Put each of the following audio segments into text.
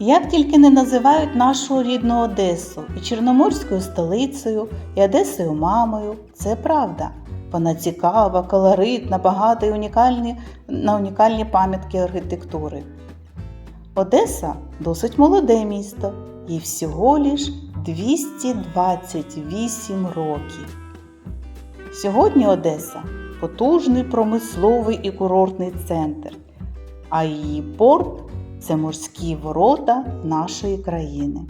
Як тільки не називають нашу рідну Одесу і Чорноморською столицею, і Одесою мамою, це правда. Вона цікава, колоритна, багата і унікальні, на унікальні пам'ятки архітектури. Одеса досить молоде місто, їй всього лиш 228 років. Сьогодні Одеса потужний промисловий і курортний центр, а її порт це морські ворота нашої країни.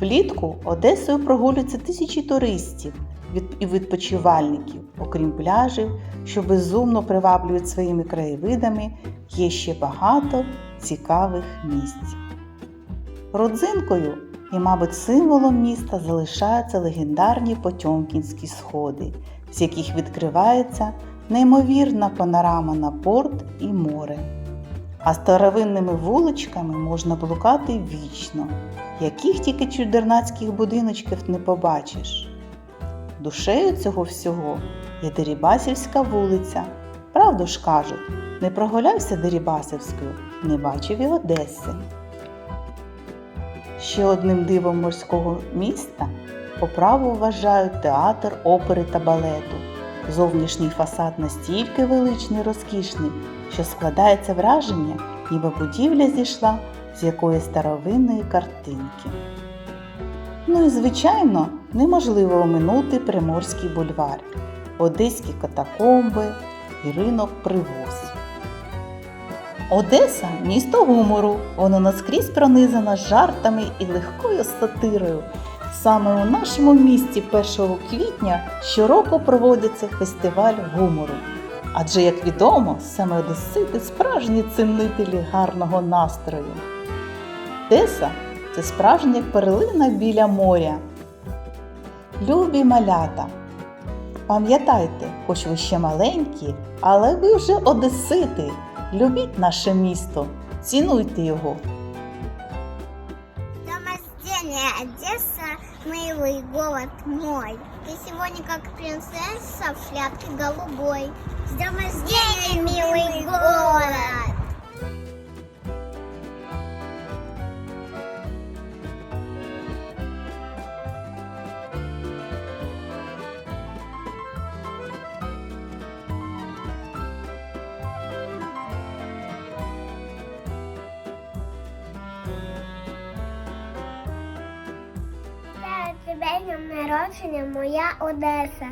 Влітку Одесою прогулюються тисячі туристів і відпочивальників, окрім пляжів, що безумно приваблюють своїми краєвидами, є ще багато цікавих місць. Родзинкою і, мабуть, символом міста залишаються легендарні Потьомкінські сходи, з яких відкривається неймовірна панорама на порт і море. А старовинними вуличками можна блукати вічно, яких тільки чудернацьких будиночків не побачиш. Душею цього всього є Дерібасівська вулиця. Правду ж кажуть, не прогулявся Дерібасівською, не бачив і Одеси. Ще одним дивом морського міста по праву вважають театр опери та балету. Зовнішній фасад настільки величний розкішний, що складається враження, ніби будівля зійшла з якоїсь старовинної картинки. Ну і звичайно, неможливо оминути Приморський бульвар, одеські катакомби і ринок привоз. Одеса місто гумору, воно наскрізь пронизано жартами і легкою сатирою. Саме у нашому місті 1 квітня щороку проводиться фестиваль гумору. Адже, як відомо, саме одесити справжні цінителі гарного настрою. Одеса це справжня перлина біля моря. Любі малята! Пам'ятайте, хоч ви ще маленькі, але ви вже одесити. Любіть наше місто, цінуйте його. Дом рождения Одесса, милый город мой. Ты сегодня как принцесса в шляпке голубой. С днем рождения, милый город! Днем народження, моя Одеса.